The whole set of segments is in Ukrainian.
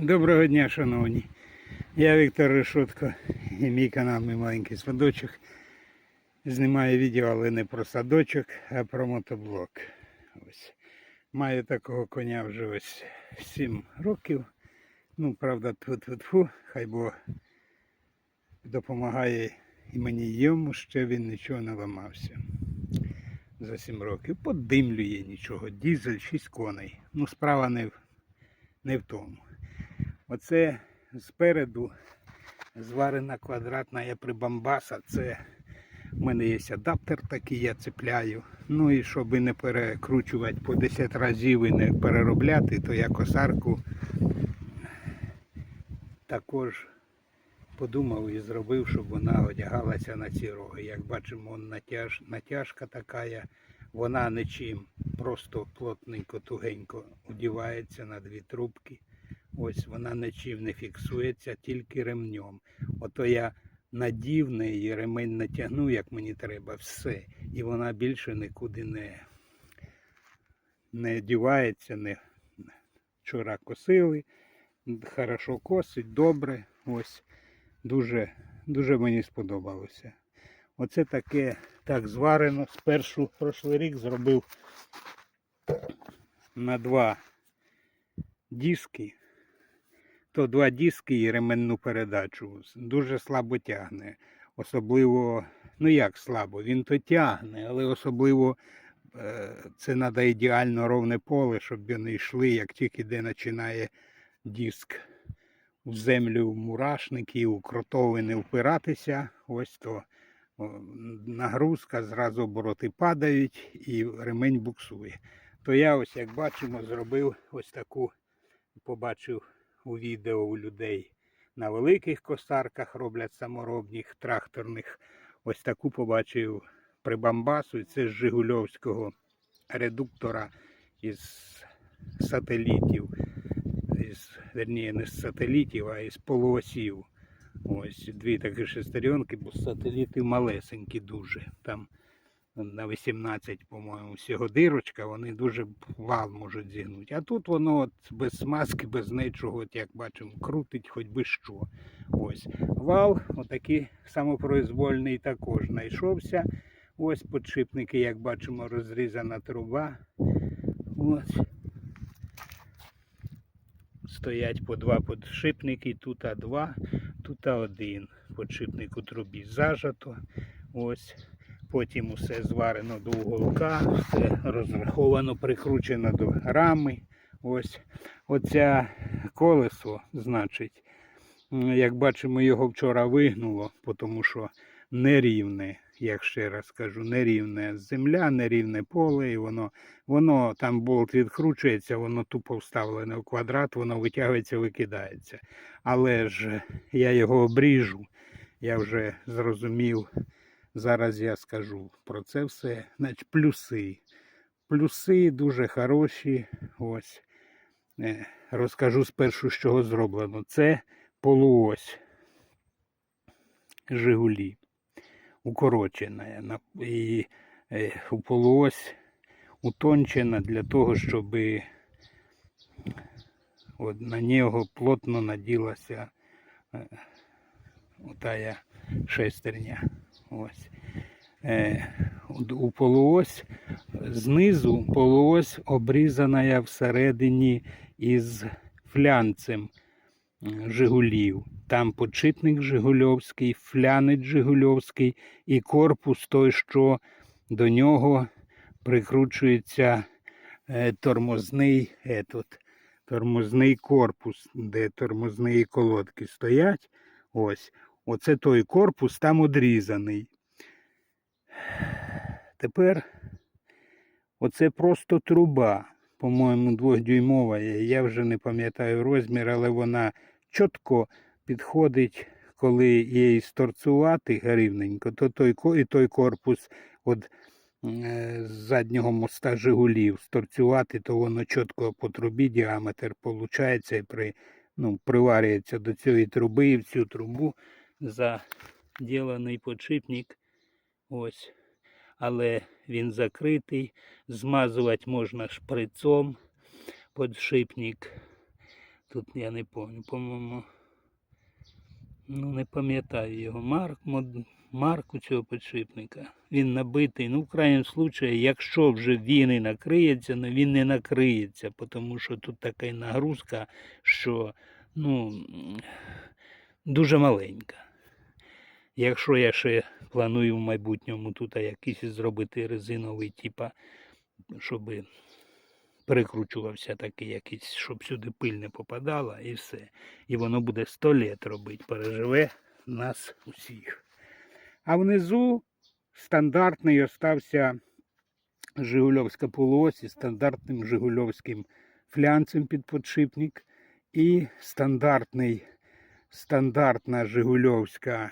Доброго дня, шановні. Я Віктор Решетко і мій канал Мій маленький садочок. Знімаю відео, але не про садочок, а про мотоблок. Ось. Маю такого коня вже ось 7 років. Ну, правда, тут тфу хай Бог допомагає і мені йому, ще він нічого не ламався. За 7 років. Подимлює нічого. Дізель 6 коней. Ну, справа не в, не в тому. Оце спереду зварена квадратна прибамбаса. Це в мене є адаптер такий, я цепляю. Ну і щоб не перекручувати по 10 разів і не переробляти, то я косарку також подумав і зробив, щоб вона одягалася на ці роги. Як бачимо, натяж, натяжка така, вона нічим, просто плотненько, тугенько одівається на дві трубки. Ось вона нічим не фіксується, тільки ремнем. Ото я надів неї, ремень натягнув, як мені треба, все. І вона більше нікуди не, не дівається. Не... Вчора косили, хорошо косить, добре. Ось дуже, дуже мені сподобалося. Оце таке так зварено. Спершу прошлий рік зробив на два диски то два диски і ременну передачу. Дуже слабо тягне. Особливо, ну як слабо, він то тягне, але особливо е, це треба ідеально ровне поле, щоб вони йшли, як тільки де починає диск у землю в мурашники, у кротовини впиратися, ось то нагрузка, зразу обороти падають і ремень буксує. То я ось, як бачимо, зробив ось таку, побачив у відео у людей на великих косарках роблять саморобних тракторних. Ось таку побачив прибамбасу. Це з Жигульовського редуктора із сателітів. Із, верніше, не з сателітів, а із полуосів. Ось дві такі шестеренки, бо сателіти малесенькі дуже. Там на 18, по-моєму, всього дирочка, вони дуже вал можуть зігнути. А тут воно от без смазки, без нічого, от як бачимо, крутить хоч би що. Ось. Вал, отакий самопроизвольний також знайшовся. Ось подшипники, як бачимо, розрізана труба. Ось. Стоять по два подшипники, тут два, тут один. Подшипник у трубі зажато. Ось. Потім усе зварено до уголка, все розраховано, прикручено до рами. Ось оця колесо, значить, як бачимо, його вчора вигнуло, тому що нерівне, як ще раз кажу, нерівне земля, нерівне поле, і воно, воно там болт відкручується, воно тупо вставлене в квадрат, воно витягується, викидається. Але ж я його обріжу, я вже зрозумів. Зараз я скажу про це все. Значить, плюси. Плюси дуже хороші. Ось. Е, Розкажу спершу, з чого зроблено. Це полуось Жигулі. Укорочена. І е, полуось утончена для того, щоб от на нього плотно наділася е, отая шестерня. Ось. Е, у- полуось знизу полуось обрізана всередині із флянцем Жигулів. Там подшипник Жигульовський, флянець Жигульовський і корпус той, що до нього прикручується е, тормозний, етот, тормозний корпус, де тормозні колодки стоять. Ось. Оце той корпус там одрізаний. Тепер оце просто труба, по-моєму, двохдюймова. Я вже не пам'ятаю розмір, але вона чітко підходить, коли її сторцувати рівненько, то той, і той корпус от, е, з заднього моста Жигулів сторцювати, то воно чітко по трубі діаметр виходить і при, ну, приварюється до цієї труби і в цю трубу заділений подшипник. Ось. Але він закритий. Змазувати можна шприцом подшипник. Тут я не пам'ятаю, по-моєму. Ну, не пам'ятаю його. Марк, марку цього підшипника. Він набитий. Ну, в крайньому случаї, якщо вже він і накриється, ну він не накриється, тому що тут така нагрузка, що ну, дуже маленька. Якщо я ще планую в майбутньому тут якийсь зробити резиновий, типа, щоб перекручувався такий якийсь, щоб сюди пиль не попадала і все. І воно буде 100 літ робити, переживе нас усіх. А внизу стандартний остався Жигульовська полуось із стандартним Жигульовським флянцем під подшипник і стандартний, стандартна Жигульовська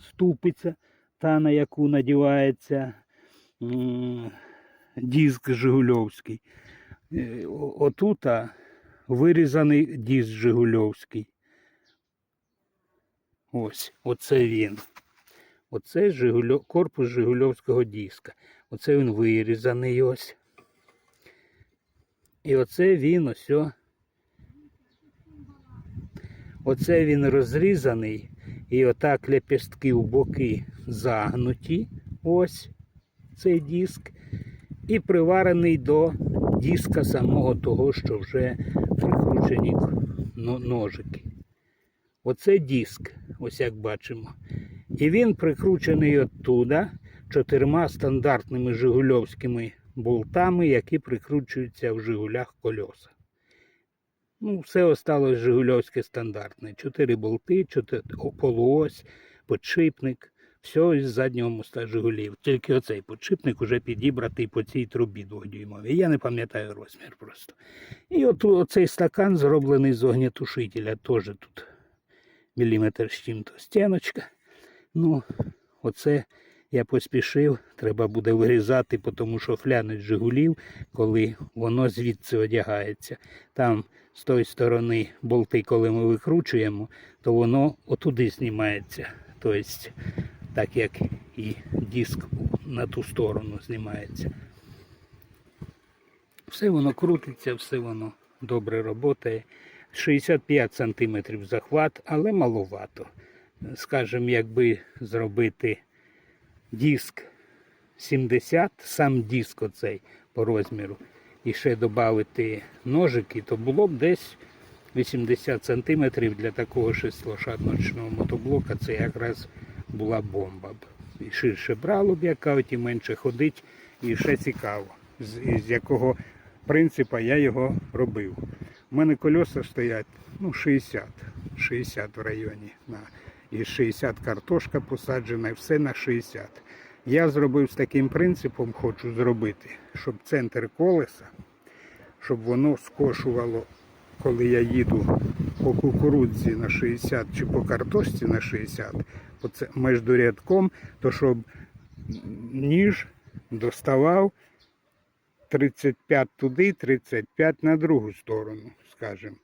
ступиця, та на яку надівається диск Жигульовський. Е, о- Отута вирізаний диск Жигульовський. Ось, оце він. Оце Жигульо... корпус Жигульовського диска. Оце він вирізаний ось. І оце він ось. Оце він розрізаний. І отак лепістки в боки загнуті. Ось цей диск. І приварений до диска самого того, що вже прикручені ножики. Оце диск, ось як бачимо. І він прикручений оттуда чотирма стандартними жигульовськими болтами, які прикручуються в Жигулях колеса. Ну, все осталось Жигульовське стандартне. Чотири болти, чотири полуось, подшипник. Все із заднього моста Жигулів. Тільки оцей подшипник уже підібратий по цій трубі двохдюймовій. Я не пам'ятаю розмір просто. І от оцей стакан зроблений з огнєтушителя. Теж тут міліметр з чим-то стіночка. Ну, оце я поспішив, треба буде вирізати, тому що флянець Жигулів, коли воно звідси одягається. Там з тої сторони болти, коли ми викручуємо, то воно отуди знімається. Тобто, так як і диск на ту сторону знімається. Все воно крутиться, все воно добре працює. 65 см захват, але маловато. Скажем, якби зробити диск 70, сам диск оцей по розміру, і ще додати ножики, то було б десь 80 см для такого шестилошадночного мотоблока. Це якраз була бомба. б. І ширше брало б, як і менше ходить, і ще цікаво, з, з якого принципу я його робив. У мене кольоса стоять ну, 60, 60 в районі. І 60 картошка посаджена, і все на 60. Я зробив з таким принципом, хочу зробити, щоб центр колеса, щоб воно скошувало, коли я їду по кукурудзі на 60 чи по картошці на 60, оце між рядком, то щоб ніж доставав 35 туди, 35 на другу сторону, скажімо,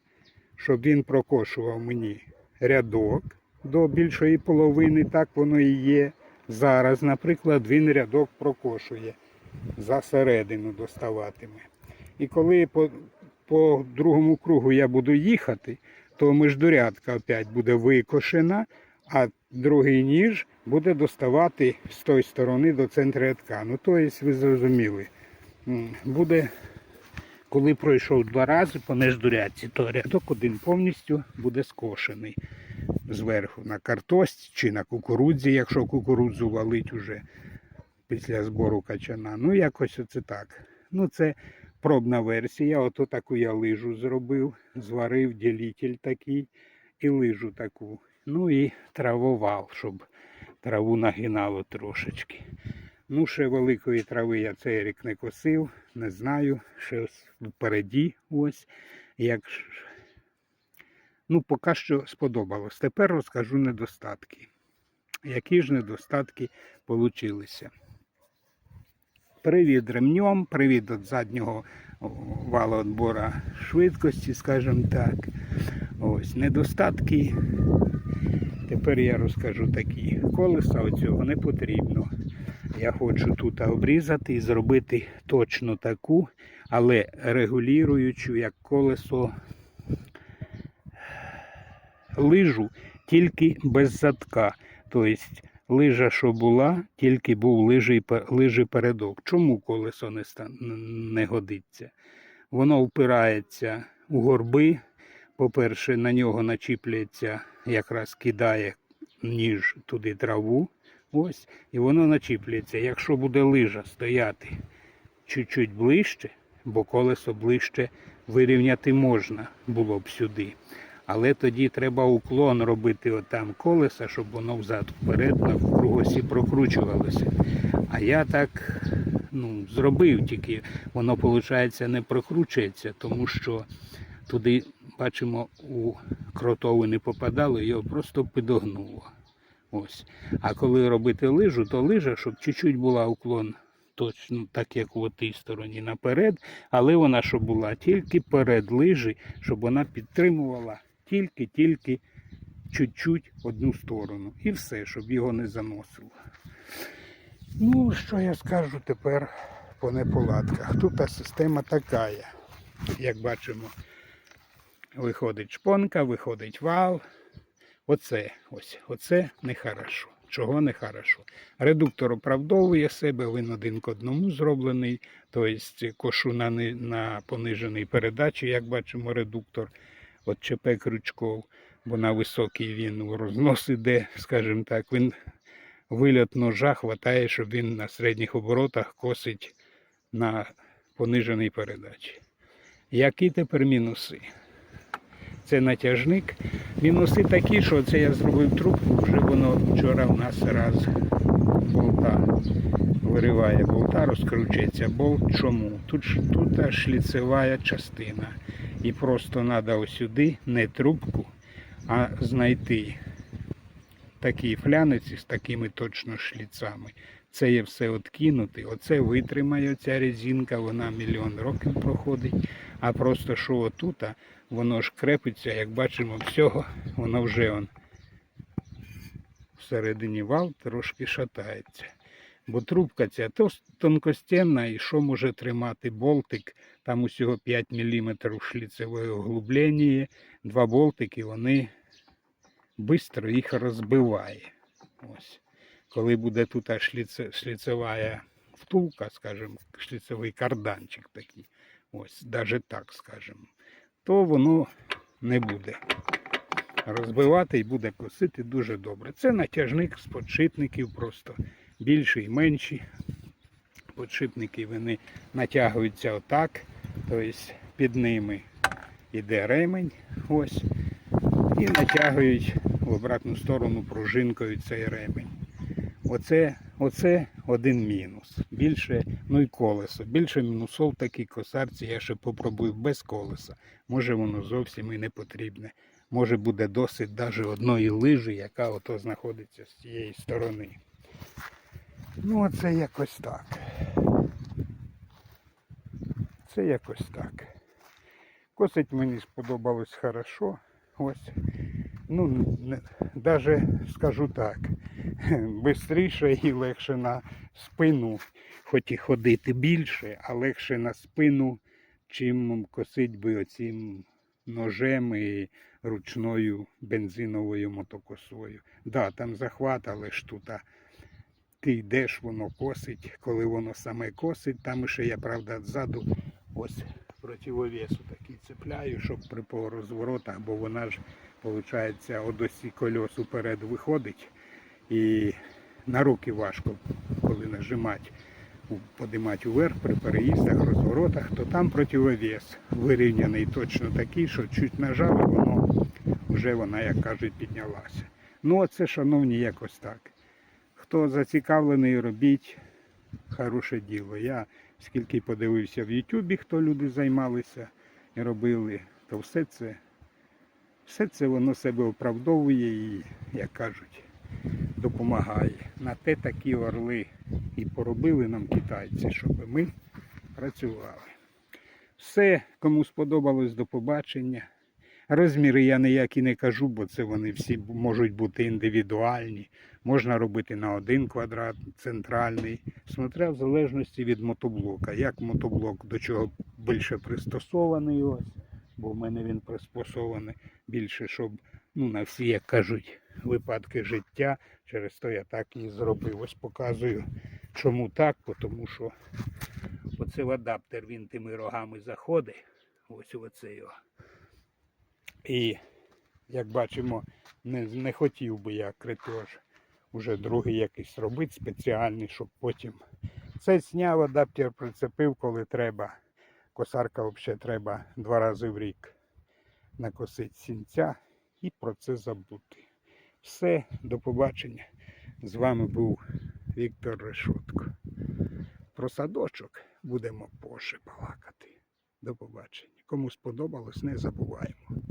щоб він прокошував мені рядок до більшої половини, так воно і є. Зараз, наприклад, він рядок прокошує, за середину доставатиме. І коли по, по другому кругу я буду їхати, то міждурядка опять буде викошена, а другий ніж буде доставати з тої сторони до центру рядка. Ну, тобто, ви зрозуміли, буде, коли пройшов два рази по міждурядці, то рядок один повністю буде скошений зверху на картошці чи на кукурудзі, якщо кукурудзу валить уже після збору качана. Ну, якось оце так. Ну, це пробна версія. Ото таку я лижу зробив, зварив ділитель такий і лижу таку. Ну і травував, щоб траву нагинало трошечки. Ну, ще великої трави я цей рік не косив, не знаю. Ще впереді ось. Як Ну, поки що сподобалось. Тепер розкажу недостатки. Які ж недостатки получилися? Привід ремнем, привід від заднього вала відбора швидкості, скажімо так. Ось недостатки. Тепер я розкажу такі. Колеса оцього не потрібно. Я хочу тут обрізати і зробити точно таку, але регулюючу, як колесо лижу тільки без задка. Тобто лижа, що була, тільки був лижий, лижий передок. Чому колесо не, не годиться? Воно впирається у горби. По-перше, на нього начіплюється, якраз кидає ніж туди траву. Ось, і воно начіплюється. Якщо буде лижа стояти чуть-чуть ближче, бо колесо ближче вирівняти можна було б сюди. Але тоді треба уклон робити отам колеса, щоб воно взад вперед навкругосі прокручувалося. А я так ну, зробив, тільки воно, виходить, не прокручується, тому що туди, бачимо, у кротову не попадало, його просто підогнуло. Ось. А коли робити лижу, то лижа, щоб чуть-чуть була уклон точно так, як у тій стороні наперед, але вона щоб була тільки перед лижі, щоб вона підтримувала тільки-тільки чуть-чуть одну сторону. І все, щоб його не заносило. Ну, що я скажу тепер по неполадках. Тут система така, як бачимо, виходить шпонка, виходить вал. Оце, ось, оце нехорошо. Чого нехорошо? Редуктор оправдовує себе, він один к одному зроблений, тобто кошу на, ни- на пониженій передачі, як бачимо, редуктор от ЧП крючков, бо на високий він у рознос іде, скажімо так, він вильот ножа хватає, щоб він на середніх оборотах косить на пониженій передачі. Які тепер мінуси? Це натяжник. Мінуси такі, що це я зробив трубку, вже воно вчора в нас раз болта вириває болта, розкручується болт. Чому? Тут, тут аж шліцева частина. І просто треба ось сюди не трубку, а знайти такі фляниці з такими точно шліцами. Це є все откинути. Оце витримає ця резинка, вона мільйон років проходить. А просто що отута, воно ж крепиться, як бачимо, всього, воно вже он всередині вал трошки шатається. Бо трубка ця то тонкостенна і що може тримати болтик, там усього 5 мм шліцеве углублення, два болтики, вони швидко їх розбиває. Ось. Коли буде тут шліце, шліцева втулка, скажімо, шліцевий карданчик такий, ось, навіть так скажемо, то воно не буде розбивати і буде косити дуже добре. Це натяжник з подшипників просто більші і менші. Подшипники вони натягуються отак, тобто під ними йде ремень, ось, і натягують в обратну сторону пружинкою цей ремень. Оце, оце один мінус. Більше, ну і колесо. Більше мінусов такій косарці я ще попробую без колеса. Може воно зовсім і не потрібне. Може буде досить навіть одної лижі, яка ото знаходиться з цієї сторони. Ну, оце якось так. Це якось так. Косить мені сподобалось хорошо. Ось. Ну, даже скажу так, бистріше і легше на спину, хоч і ходити більше, а легше на спину, чим косить би оцим ножем і ручною бензиновою мотокосою. Да, там захват, але ж тут ти йдеш, воно косить. Коли воно саме косить, там ще я, правда, ззаду ось противовесу такий цепляю, щоб при порозворотах, бо вона ж, виходить, од осі кольос уперед виходить. І на руки важко, коли нажимати, подимати вверх при переїздах, розворотах, то там противовес вирівняний точно такий, що чуть нажав, воно вже вона, як кажуть, піднялася. Ну, оце, шановні, якось так. Хто зацікавлений, робіть хороше діло. Я скільки подивився в Ютубі, хто люди займалися і робили, то все це, все це воно себе оправдовує і, як кажуть, допомагає. На те такі орли і поробили нам китайці, щоб ми працювали. Все, кому сподобалось, до побачення. Розміри я ніякі не кажу, бо це вони всі можуть бути індивідуальні. Можна робити на один квадрат центральний, смотря в залежності від мотоблока. Як мотоблок до чого більше пристосований, ось, бо в мене він приспосований більше, щоб ну, на всі, як кажуть, випадки життя. Через то я так і зробив. Ось показую, чому так, тому що оцей адаптер, він тими рогами заходить. Ось оце його. І як бачимо, не, не хотів би я критож уже другий якийсь робити спеціальний, щоб потім. Це зняв адаптер, прицепив, коли треба. Косарка взагалі треба два рази в рік накосити сінця і про це забути. Все, до побачення. З вами був Віктор Решотко. Про садочок будемо позже балакати. До побачення. Кому сподобалось, не забуваємо.